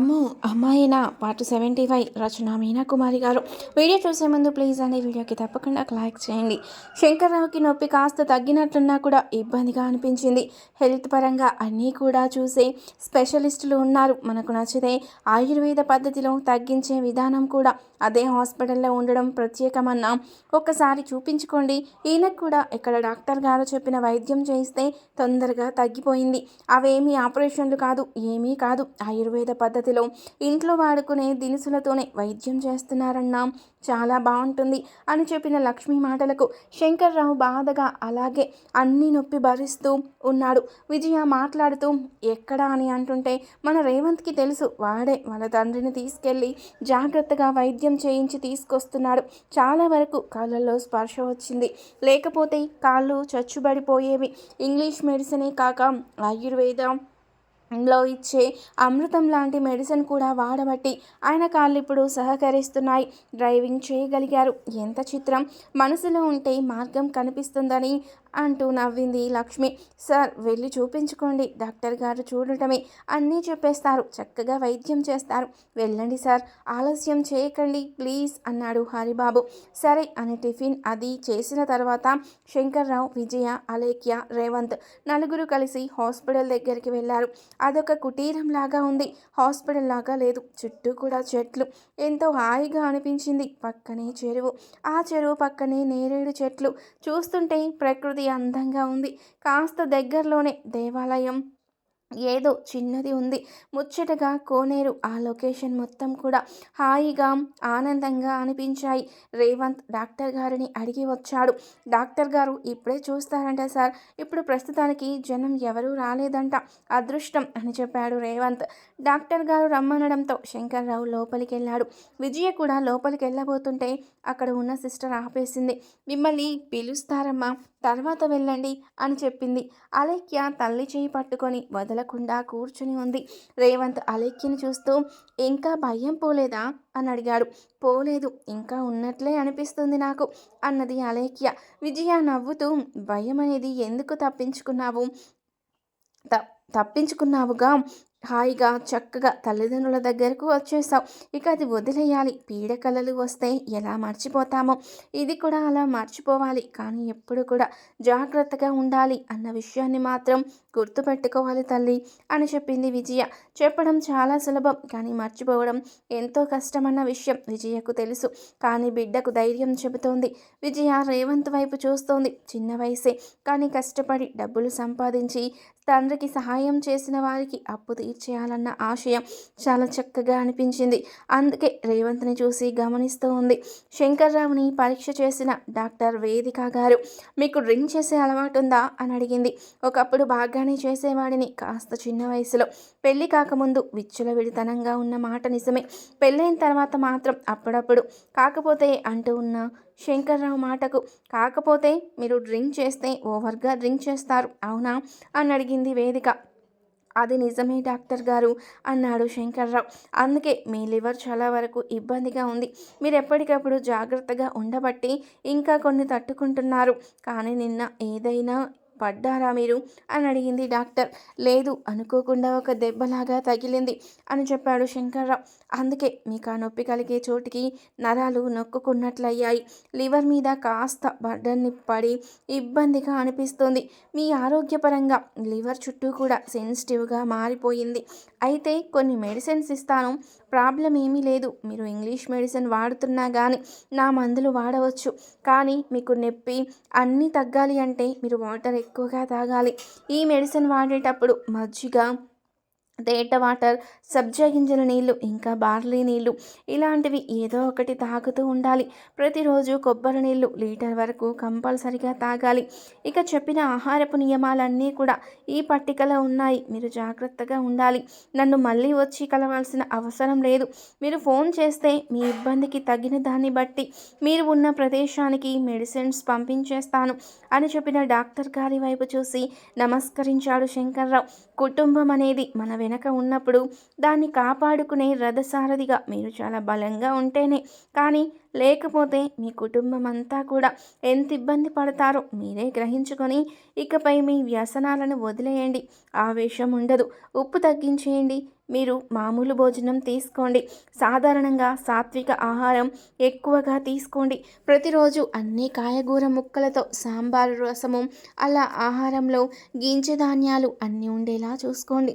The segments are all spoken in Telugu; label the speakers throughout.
Speaker 1: అమ్మో అమ్మాయినా part seventy five Rachana Meenakumari గారు. వీడియో చూసే ముందు ప్లీజ్ అనే వీడియోకి తప్పకుండా లైక్ చేయండి. శంకర్రావుకి నొప్పి కాస్త తగ్గినట్లున్నా కూడా ఇబ్బందిగా అనిపించింది. హెల్త్ పరంగా అన్నీ కూడా చూసే స్పెషలిస్టులు ఉన్నారు. మనకు నచ్చితే ఆయుర్వేద పద్ధతిలో తగ్గించే విధానం కూడా అదే హాస్పిటల్లో ఉండడం ప్రత్యేకమన్నా ఒక్కసారి చూపించుకోండి. ఈయనకు కూడా ఇక్కడ డాక్టర్ గారు చెప్పిన వైద్యం చేయిస్తే తొందరగా తగ్గిపోయింది. అవేమీ ఆపరేషన్లు కాదు ఏమీ కాదు. ఆయుర్వేద పద్ధతిలో ఇంట్లో వాడుకునే దినుసులతోనే వైద్యం చేస్తున్నారన్నా చాలా బాగుంటుంది అని చెప్పిన లక్ష్మి మాటలకు శంకర్రావు బాధగా అలాగే అన్ని నొప్పి భరిస్తూ ఉన్నాడు. విజయ మాట్లాడుతూ ఎక్కడా? అని అంటుంటే మన రేవంత్కి తెలుసు. వాడే వాళ్ళ తండ్రిని తీసుకెళ్ళి జాగ్రత్తగా వైద్యం చేయించి తీసుకొస్తున్నాడు. చాలా వరకు కాళ్ళల్లో స్పర్శ వచ్చింది. లేకపోతే కాళ్ళు చచ్చుబడిపోయేవి. ఇంగ్లీష్ మెడిసినే కాక ఆయుర్వేదం లో ఇచ్చే అమృతం లాంటి మెడిసిన్ కూడా వాడబట్టి ఆయన కాళ్ళు ఇప్పుడు సహకరిస్తున్నాయి. డ్రైవింగ్ చేయగలిగారు. ఎంత చిత్రం. మనసులో ఉంటే మార్గం కనిపిస్తుందని అంటూ నవ్వింది లక్ష్మి. సార్ వెళ్ళి చూపించుకోండి. డాక్టర్ గారు చూడటమే. అన్నీ చెప్పేస్తారు. చక్కగా వైద్యం చేస్తారు. వెళ్ళండి సార్. ఆలస్యం చేయకండి. ప్లీజ్ అన్నాడు హరిబాబు. సరే అని టిఫిన్ అది చేసిన తర్వాత శంకర్రావు విజయ అలేఖ్య రేవంత్ నలుగురు కలిసి హాస్పిటల్ దగ్గరికి వెళ్ళారు. అదొక కుటీరం లాగా ఉంది. హాస్పిటల్ లాగా లేదు. చుట్టూ కూడా చెట్లు. ఎంతో హాయిగా అనిపించింది. పక్కనే చెరువు. ఆ చెరువు పక్కనే నేరేడు చెట్లు. చూస్తుంటే ప్రకృతి అందంగా ఉంది. కాస్త దగ్గరలోనే దేవాలయం ఏదో చిన్నది ఉంది. ముచ్చటగా కోనేరు ఆ లొకేషన్ మొత్తం కూడా హాయిగా ఆనందంగా అనిపించాయి. రేవంత్ డాక్టర్ గారిని అడిగి వచ్చాడు. డాక్టర్ గారు ఇప్పుడే చూస్తారంట సార్. ఇప్పుడు ప్రస్తుతానికి జనం ఎవరూ రాలేదంట. అదృష్టం అని చెప్పాడు రేవంత్. డాక్టర్ గారు రమ్మనడంతో శంకర్రావు లోపలికి వెళ్ళాడు విజయ కూడా లోపలికి వెళ్ళబోతుంటే అక్కడ ఉన్న సిస్టర్ ఆపేసింది. మిమ్మల్ని పిలుస్తారమ్మా. తర్వాత వెళ్ళండి అని చెప్పింది. అలేఖ్య తల్లి చేయి పట్టుకొని వదలకుండా కూర్చుని ఉంది. రేవంత్ అలేఖ్యను చూస్తూ ఇంకా భయం పోలేదా? అని అడిగాడు. పోలేదు ఇంకా ఉన్నట్లే అనిపిస్తుంది నాకు అన్నది అలేఖ్య. విజయ నవ్వుతూ భయం అనేది ఎందుకు తప్పించుకున్నావు? తప్పించుకున్నావుగా? హాయిగా చక్కగా తల్లిదండ్రుల దగ్గరకు వచ్చేసావు. ఇక అది వదిలేయాలి. పీడకలలు వస్తే ఎలా మర్చిపోతామో? ఇది కూడా అలా మర్చిపోవాలి. కానీ ఎప్పుడు కూడా జాగ్రత్తగా ఉండాలి అన్న విషయాన్ని మాత్రం గుర్తుపెట్టుకోవాలి తల్లి అని చెప్పింది విజయ. చెప్పడం చాలా సులభం కానీ మర్చిపోవడం ఎంతో కష్టమన్న విషయం విజయకు తెలుసు. కానీ బిడ్డకు ధైర్యం చెబుతోంది. విజయ రేవంత్ వైపు చూస్తోంది చిన్న వయసే కానీ కష్టపడి డబ్బులు సంపాదించి తండ్రికి సహాయం చేసిన వారికి అప్పు తీర్చేయాలన్న ఆశయం చాలా చక్కగా అనిపించింది. అందుకే రేవంత్ని చూసి గమనిస్తూ ఉంది. శంకర్రావుని పరీక్ష చేసిన డాక్టర్ వేదిక గారు మీకు డ్రింక్ చేసే అలవాటు ఉందా? అని అడిగింది. ఒకప్పుడు బాగానే చేసేవాడిని కాస్త చిన్న వయసులో. పెళ్ళి కాకముందు విచ్చుల విడితనంగా ఉన్న మాట నిజమే. పెళ్ళైన తర్వాత మాత్రం అప్పుడప్పుడు కాకపోతే అంటూ ఉన్న శంకర్రావు మాటకు కాకపోతే మీరు డ్రింక్ చేస్తే ఓవర్గా డ్రింక్ చేస్తారు అవునా? అని అడిగింది వేదిక. అది నిజమే డాక్టర్ గారు అన్నాడు శంకర్రావు. అందుకే మీ లివర్ చాలా వరకు ఇబ్బందిగా ఉంది. మీరు ఎప్పటికప్పుడు జాగ్రత్తగా ఉండబట్టి ఇంకా కొన్ని తట్టుకుంటున్నారు. కానీ నిన్న ఏదైనా పడ్డారా మీరు? అని అడిగింది డాక్టర్. లేదు అనుకోకుండా ఒక దెబ్బలాగా తగిలింది అని చెప్పాడు శంకర్రావు. అందుకే మీకు ఆ నొప్పి కలిగే చోటికి నరాలు నొక్కుకున్నట్లయ్యాయి. లివర్ మీద కాస్త బడ్డన్ని పడి ఇబ్బందిగా అనిపిస్తుంది. మీ ఆరోగ్యపరంగా లివర్ చుట్టూ కూడా సెన్సిటివ్గా మారిపోయింది. అయితే కొన్ని మెడిసిన్స్ ఇస్తాను. ప్రాబ్లం ఏమీ లేదు. మీరు ఇంగ్లీష్ మెడిసిన్ వాడుతున్నా కానీ నా మందులు వాడవచ్చు. కానీ మీకు నొప్పి అన్నీ తగ్గాలి అంటే మీరు వాటర్ ఎక్కువగా తాగాలి. ఈ మెడిసిన్ వాడేటప్పుడు మజ్జిగ తేట వాటర్ సబ్జా గింజల నీళ్ళు ఇంకా బార్లీ నీళ్ళు ఇలాంటివి ఏదో ఒకటి తాగుతూ ఉండాలి. ప్రతిరోజు కొబ్బరి నీళ్ళు లీటర్ వరకు కంపల్సరిగా తాగాలి. ఇక చెప్పిన ఆహారపు నియమాలన్నీ కూడా ఈ పట్టికలో ఉన్నాయి. మీరు జాగ్రత్తగా ఉండాలి. నన్ను మళ్ళీ వచ్చి కలవాల్సిన అవసరం లేదు. మీరు ఫోన్ చేస్తే మీ ఇబ్బందికి తగిన దాన్ని బట్టి మీరు ఉన్న ప్రదేశానికి మెడిసిన్స్ పంపించేస్తాను అని చెప్పిన డాక్టర్ గారి వైపు చూసి నమస్కరించాడు శంకర్రావు. కుటుంబం అనేది మన వెనుక వెనక ఉన్నప్పుడు దాన్ని కాపాడుకునే రథసారథిగా మీరు చాలా బలంగా ఉంటేనే. కానీ లేకపోతే మీ కుటుంబం అంతా కూడా ఎంత ఇబ్బంది పడతారో మీరే గ్రహించుకొని ఇకపై మీ వ్యసనాలను వదిలేయండి. ఆవేశం ఉండదు. ఉప్పు తగ్గించేయండి. మీరు మామూలు భోజనం తీసుకోండి. సాధారణంగా సాత్విక ఆహారం ఎక్కువగా తీసుకోండి. ప్రతిరోజు అన్ని కాయగూర ముక్కలతో సాంబారు రసము అలా ఆహారంలో గింజధాన్యాలు అన్నీ ఉండేలా చూసుకోండి.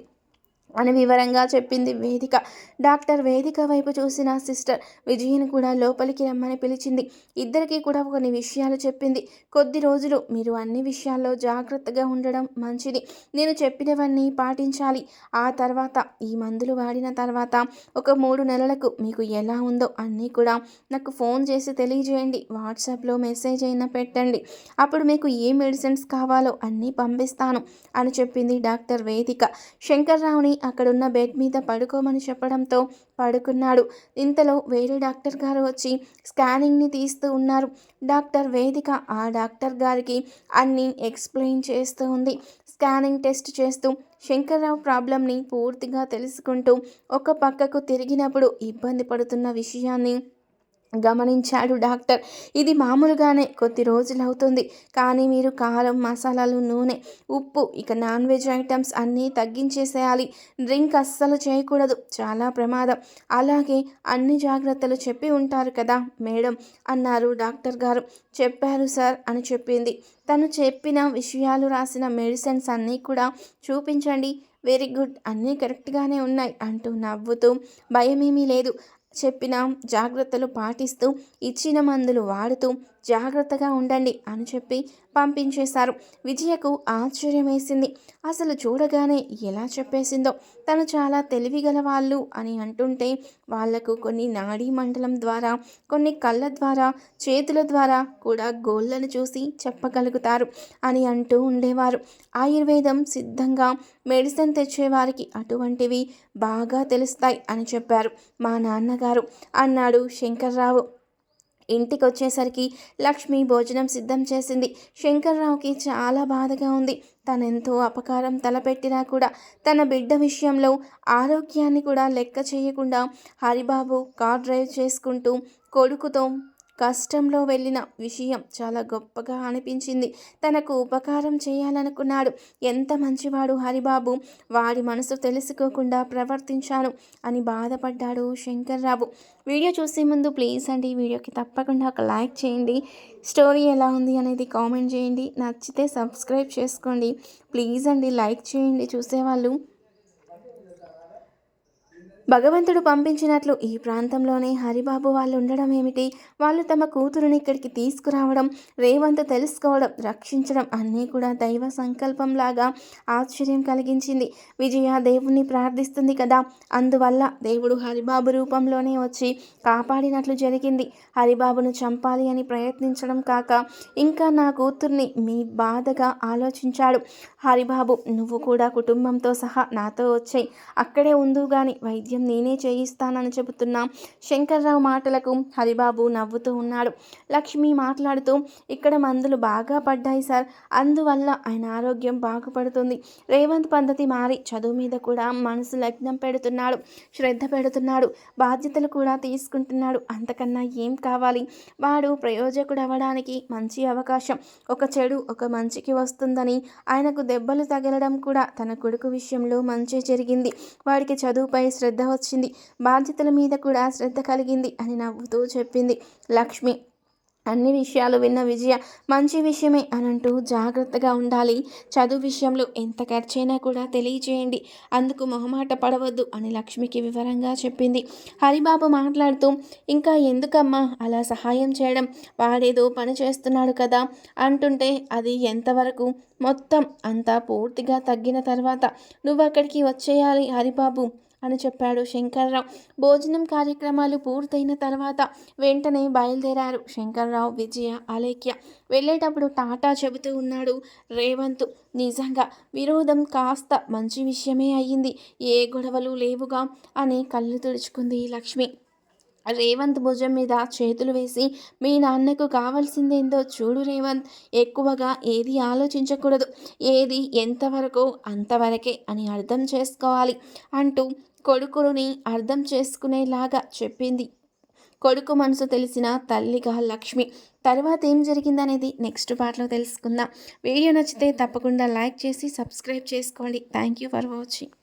Speaker 1: అని వివరంగా చెప్పింది వేదిక. డాక్టర్ వేదిక వైపు చూసిన సిస్టర్ విజయని కూడా లోపలికి రమ్మని పిలిచింది. ఇద్దరికీ కూడా కొన్ని విషయాలు చెప్పింది. కొద్ది రోజులు మీరు అన్ని విషయాల్లో జాగ్రత్తగా ఉండడం మంచిది. నేను చెప్పినవన్నీ పాటించాలి. ఆ తర్వాత ఈ మందులు వాడిన తర్వాత ఒక మూడు నెలలకు మీకు ఎలా ఉందో అన్నీ కూడా నాకు ఫోన్ చేసి తెలియజేయండి. వాట్సాప్లో మెసేజ్ అయినా పెట్టండి. అప్పుడు మీకు ఏ మెడిసిన్స్ కావాలో అన్నీ పంపిస్తాను అని చెప్పింది డాక్టర్ వేదిక. శంకర్రావుని అక్కడున్న బెడ్ మీద పడుకోమని చెప్పడంతో పడుకున్నాడు. ఇంతలో వేరే డాక్టర్ గారు వచ్చి స్కానింగ్ని తీస్తూ ఉన్నారు. డాక్టర్ వేదిక ఆ డాక్టర్ గారికి అన్నీ ఎక్స్ప్లెయిన్ చేస్తూ ఉంది. స్కానింగ్ టెస్ట్ చేస్తూ శంకర్రావు ప్రాబ్లంని పూర్తిగా తెలుసుకుంటూ ఒక పక్కకు తిరిగినప్పుడు ఇబ్బంది పడుతున్న విషయాన్ని గమనించాడు డాక్టర్. ఇది మామూలుగానే కొద్ది రోజులు అవుతుంది కానీ మీరు కారం మసాలాలు నూనె ఉప్పు ఇక నాన్ వెజ్ ఐటమ్స్ అన్నీ తగ్గించేసేయాలి. డ్రింక్ అస్సలు చేయకూడదు. చాలా ప్రమాదం. అలాగే అన్ని జాగ్రత్తలు చెప్పి ఉంటారు కదా మేడం అన్నారు డాక్టర్ గారు. చెప్పారు సార్ అని చెప్పింది. తను చెప్పిన విషయాలు రాసిన మెడిసిన్స్ అన్నీ కూడా చూపించండి. Very good. అన్నీ కరెక్ట్గానే ఉన్నాయి అంటూ నవ్వుతూ భయమేమీ లేదు. చెప్పిన జాగ్రత్తలు పాటిస్తూ ఇచ్చిన మందులు వాడుతూ జాగ్రత్తగా ఉండండి అని చెప్పి పంపించేశారు. విజయకు ఆశ్చర్యమేసింది. అసలు చూడగానే ఎలా చెప్పేసిందో. తను చాలా తెలివిగల వాళ్ళు అని అంటుంటే వాళ్ళకు కొన్ని నాడీ మండలం ద్వారా కొన్ని కళ్ళ ద్వారా చేతుల ద్వారా కూడా గోళ్ళను చూసి చెప్పగలుగుతారు అని అంటూ ఉండేవారు. ఆయుర్వేదం సిద్ధంగా మెడిసిన్ తెచ్చేవారికి అటువంటివి బాగా తెలుస్తాయి అని చెప్పారు మా నాన్నగారు. అన్నాడు శంకర్రావు. ఇంటికి వచ్చేసరికి లక్ష్మి భోజనం సిద్ధం చేసింది. శంకర్రావుకి చాలా బాధగా ఉంది. తనెంతో అపకారం తలపెట్టినా కూడా తన బిడ్డ విషయంలో ఆరోగ్యాన్ని కూడా లెక్క చేయకుండా హరిబాబు కార్ డ్రైవ్ చేసుకుంటూ కొడుకుతో కష్టంలో వెళ్ళిన విషయం చాలా గొప్పగా అనిపించింది. తనకు ఉపకారం చేయాలనుకున్నాడు. ఎంత మంచివాడు హరిబాబు? వాడి మనసు తెలుసుకోకుండా ప్రవర్తించాను అని బాధపడ్డాడు శంకర్రావు. వీడియో చూసే ముందు ప్లీజ్ అండి వీడియోకి తప్పకుండా ఒక లైక్ చేయండి. స్టోరీ ఎలా ఉంది అనేది కామెంట్ చేయండి. నచ్చితే సబ్స్క్రైబ్ చేసుకోండి. ప్లీజ్ అండి లైక్ చేయండి చూసేవాళ్ళు. భగవంతుడు పంపించినట్లు ఈ ప్రాంతంలోనే హరిబాబు వాళ్ళు ఉండడం ఏమిటి? వాళ్ళు తమ కూతురుని ఇక్కడికి తీసుకురావడం రేవంత్ తెలుసుకోవడం రక్షించడం అన్నీ కూడా దైవ సంకల్పంలాగా ఆశ్చర్యం కలిగించింది. విజయ దేవుణ్ణి ప్రార్థిస్తుంది కదా. అందువల్ల దేవుడు హరిబాబు రూపంలోనే వచ్చి కాపాడినట్లు జరిగింది. హరిబాబును చంపాలి అని ప్రయత్నించడం కాక ఇంకా నా కూతుర్ని మీ బాధగా ఆలోచించాడు. హరిబాబు నువ్వు కూడా కుటుంబంతో సహా నాతో వచ్చాయి. అక్కడే ఉందు కానీ వైద్యం వైద్యం నేనే చేయిస్తానని చెబుతున్నా శంకర్రావు మాటలకు హరిబాబు నవ్వుతూ ఉన్నాడు. లక్ష్మి మాట్లాడుతూ ఇక్కడ మందులు బాగా పడ్డాయి సార్. అందువల్ల ఆయన ఆరోగ్యం బాగుపడుతుంది. రేవంత్ పద్ధతి మారి చదువు మీద కూడా మనసు లగ్నం పెడుతున్నాడు శ్రద్ధ పెడుతున్నాడు బాధ్యతలు కూడా తీసుకుంటున్నాడు. అంతకన్నా ఏం కావాలి? వాడు ప్రయోజకుడు అవ్వడానికి మంచి అవకాశం. ఒక చెడు ఒక మంచికి వస్తుందని ఆయనకు దెబ్బలు తగలడం కూడా తన కొడుకు విషయంలో మంచి జరిగింది. వాడికి చదువుపై శ్రద్ధ వచ్చింది. బాధ్యతల మీద కూడా శ్రద్ధ కలిగింది అని నవ్వుతూ చెప్పింది లక్ష్మి. అన్ని విషయాలు విన్న విజయ మంచి విషయమే అనంటూ జాగ్రత్తగా ఉండాలి. చదువు విషయంలో ఎంత ఖర్చైనా కూడా తెలియజేయండి అందుకు మొహమాట పడవద్దు అని లక్ష్మికి వివరంగా చెప్పింది. హరిబాబు మాట్లాడుతూ ఇంకా ఎందుకమ్మా అలా సహాయం చేయడం? వాడేదో పని చేస్తున్నాడు కదా అంటుంటే అది ఎంతవరకు? మొత్తం అంతా పూర్తిగా తగ్గిన తర్వాత నువ్వు అక్కడికి వచ్చేయాలి హరిబాబు. అని చెప్పాడు శంకర్రావు. భోజనం కార్యక్రమాలు పూర్తయిన తర్వాత వెంటనే బయలుదేరారు శంకర్రావు విజయ అలేఖ్య. వెళ్ళేటప్పుడు టాటా చెబుతూ ఉన్నాడు రేవంత్ నిజంగా విరోధం కాస్త మంచి విషయమే అయ్యింది. ఏ గొడవలు లేవుగా? అని కళ్ళు తుడుచుకుంది లక్ష్మి. రేవంత్ భుజం మీద చేతులు వేసి మీ నాన్నకు కావాల్సిందేందో చూడు రేవంత్ ఎక్కువగా ఏది ఆలోచించకూడదు ఏది ఎంతవరకు అంతవరకే అని అర్థం చేసుకోవాలి అంటూ కొడుకుని అర్థం చేసుకునేలాగా చెప్పింది. కొడుకు మనసు తెలిసిన తల్లిగా లక్ష్మి. తర్వాత ఏం జరిగిందనేది నెక్స్ట్ పార్ట్లో తెలుసుకుందాం. వీడియో నచ్చితే తప్పకుండా లైక్ చేసి సబ్స్క్రైబ్ చేసుకోండి. Thank you for watching.